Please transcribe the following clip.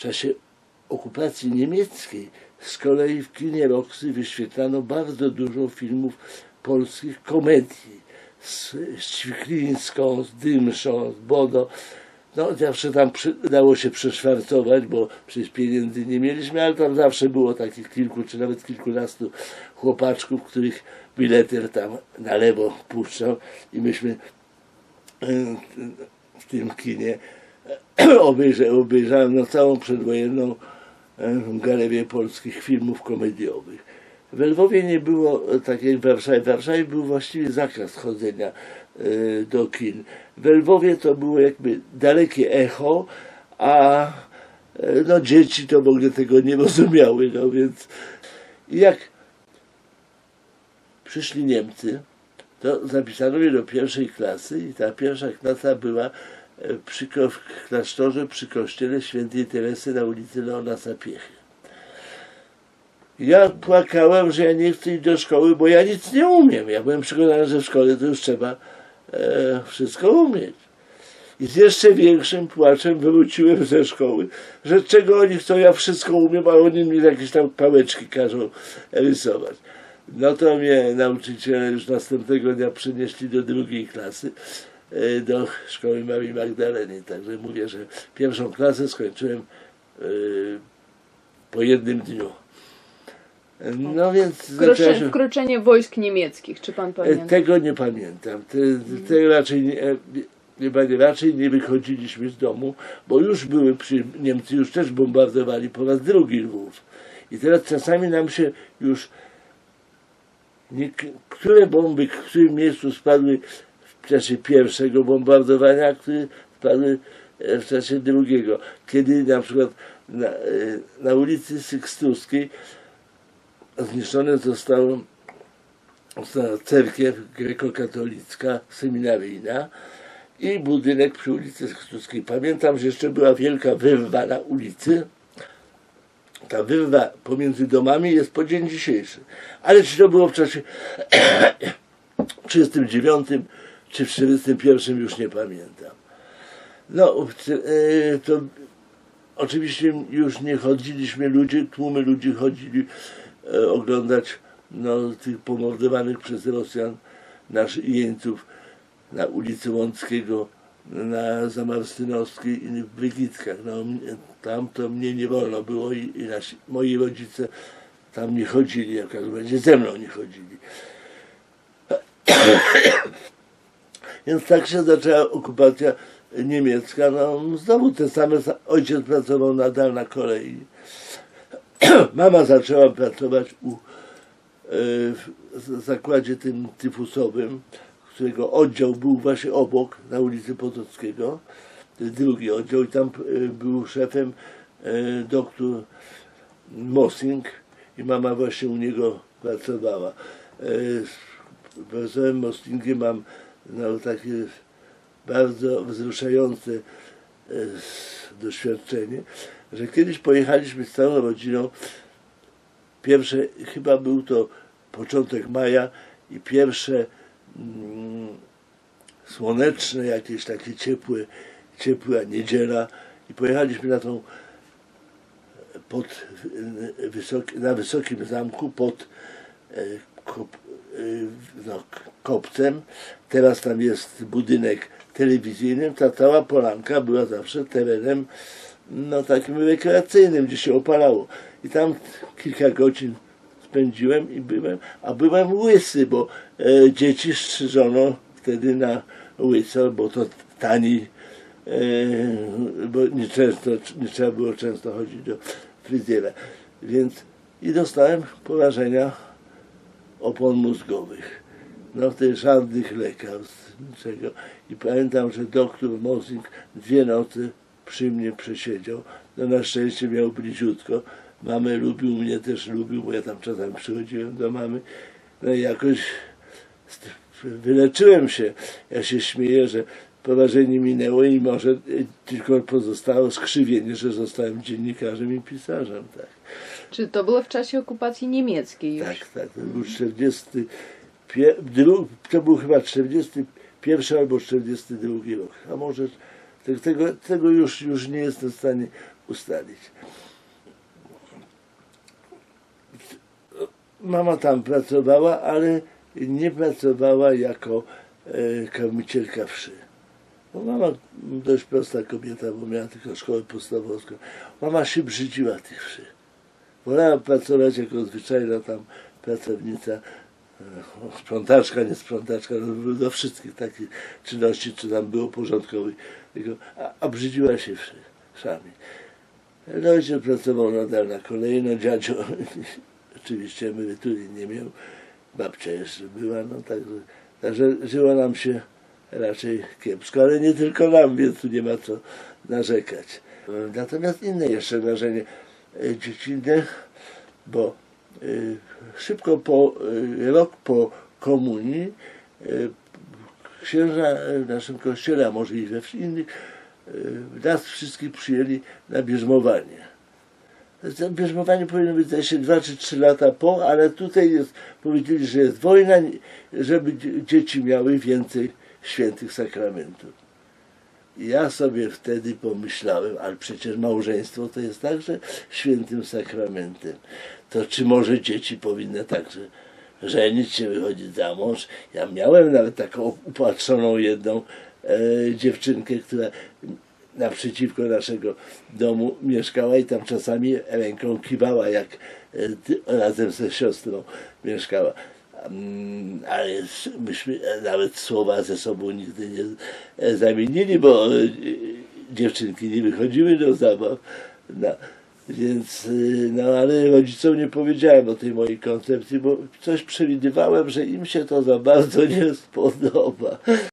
czasie okupacji niemieckiej z kolei w kinie Roxy wyświetlano bardzo dużo filmów polskich komedii z Ćwiklińską, z Dymszą, z Bodo. No zawsze tam przy, dało się przeszwarcować, bo przecież pieniędzy nie mieliśmy, ale tam zawsze było takich kilku czy nawet kilkunastu chłopaczków, których bileter tam na lewo puszczał i myśmy e, w tym kinie obejrzałem, obejrzałem no, całą przedwojenną galerię polskich filmów komediowych. W Lwowie nie było e, tak jak w Warszawie. W Warszawie był właściwie zakaz chodzenia e, do kin. W Lwowie to było jakby dalekie echo, a e, no, dzieci to w ogóle tego nie rozumiały. No więc jak przyszli Niemcy, to zapisano mnie do pierwszej klasy i ta pierwsza klasa była przy, w klasztorze przy kościele świętej Teresy na ulicy Leona Sapiechy. Ja płakałem, że ja nie chcę iść do szkoły, bo ja nic nie umiem. Ja byłem przekonany, że w szkole to już trzeba e, wszystko umieć. I z jeszcze większym płaczem wróciłem ze szkoły, że czego oni chcą, ja wszystko umiem, a oni mi jakieś tam pałeczki każą rysować. No to mnie nauczyciele już następnego dnia przenieśli do drugiej klasy, do szkoły Marii Magdaleny. Także mówię, że pierwszą klasę skończyłem e, po jednym dniu. No więc Wkrocze, wkroczenie wojsk niemieckich, czy pan E, pamięta? Tego nie pamiętam. Te, te raczej nie, e, nie, raczej nie wychodziliśmy z domu, bo już były przy, Niemcy już też bombardowali po raz drugi Lwów. I teraz czasami nam się już nie, które bomby, w którym miejscu spadły w czasie pierwszego bombardowania, które spadły e, w czasie drugiego. Kiedy na przykład na, e, na ulicy Sykstuskiej zniszczone zostało została cerkiew grekokatolicka, seminaryjna i budynek przy ulicy Chrystuskiej. Pamiętam, że jeszcze była wielka wyrwa na ulicy. Ta wyrwa pomiędzy domami jest po dzień dzisiejszy. Ale czy to było w czasie 39 czy w 41 już nie pamiętam. No, e, to oczywiście już nie chodziliśmy ludzie, tłumy ludzi chodzili e, oglądać no, tych pomordowanych przez Rosjan naszych jeńców na ulicy Łąckiego, na Zamarstynowskiej i w Wygickach. No, tam to mnie nie wolno było i, i nasi, moi rodzice tam nie chodzili, jak będzie ze mną nie chodzili. Więc tak się zaczęła okupacja niemiecka. No, znowu te same, sa- ojciec pracował nadal na kolei. Mama zaczęła pracować u, e, w zakładzie tym tyfusowym, którego oddział był właśnie obok, na ulicy Potockiego. Drugi oddział i tam e, był szefem e, doktor Mossing i mama właśnie u niego pracowała. Z profesorem Mossingiem mam no, takie bardzo wzruszające doświadczenie, że kiedyś pojechaliśmy z całą rodziną. Pierwsze, chyba był to początek maja i pierwsze mm, słoneczne, jakieś takie ciepłe, ciepła niedziela i pojechaliśmy na tą pod, wysoki, na wysokim zamku pod e, kop, y, no, kopcem. Teraz tam jest budynek telewizyjny. Ta cała polanka była zawsze terenem no, takim rekreacyjnym, gdzie się opalało. I tam kilka godzin spędziłem i byłem, a byłem łysy, bo e, dzieci strzyżono wtedy na łyso, bo to taniej, e, bo nie, często, nie trzeba było często chodzić do fryzjera. Więc i dostałem porażenia opon mózgowych. No tych żadnych lekarstw, niczego. I pamiętam, że doktor Mosing dwie nocy przy mnie przesiedział. No na szczęście miał bliziutko. Mamę lubił, mnie też lubił, bo ja tam czasami przychodziłem do mamy. No i jakoś wyleczyłem się. Ja się śmieję, że porażenie minęło i może y, tylko pozostało skrzywienie, że zostałem dziennikarzem i pisarzem. Tak. Czy to było w czasie okupacji niemieckiej już? Tak, tak. To był 40. pie- dru- To był chyba 41 albo 42 rok. A może te- tego, tego już, już nie jestem w stanie ustalić. Mama tam pracowała, ale nie pracowała jako e, karmicielka wszy. Bo mama dość prosta kobieta, bo miała tylko szkołę podstawowską. Mama się brzydziła tych wszy. Wolała pracować jako zwyczajna tam pracownica, e, sprzątaczka, nie sprzątaczka, no, do wszystkich takich czynności, czy tam było porządkowych, a, brzydziła się wszy, sami. No ojciec pracował nadal na kolei, no dziadzio oczywiście emerytury nie miał, babcia jeszcze była, no także, także żyło nam się raczej kiepsko, ale nie tylko nam, więc tu nie ma co narzekać. Natomiast inne jeszcze wrażenie e, dziecinne, bo e, szybko po, e, rok po komunii księża w naszym kościele, a może i we innych, nas wszystkich przyjęli na bierzmowanie. Bierzmowanie powinno być zdaje się 2 czy 3 lata po, ale tutaj jest, powiedzieli, że jest wojna, żeby dzie- dzieci miały więcej świętych sakramentów. Ja sobie wtedy pomyślałem, ale przecież małżeństwo to jest także świętym sakramentem. To czy może dzieci powinny także żenić się, wychodzić za mąż? Ja miałem nawet taką upatrzoną jedną e, dziewczynkę, która naprzeciwko naszego domu mieszkała i tam czasami ręką kiwała, jak e, razem ze siostrą mieszkała. Mm, Ale myśmy e, nawet słowa ze sobą nigdy nie e, zamienili, bo e, dziewczynki nie wychodziły do zabaw. No, więc, no ale rodzicom nie powiedziałem o tej mojej koncepcji, bo coś przewidywałem, że im się to za bardzo nie spodoba.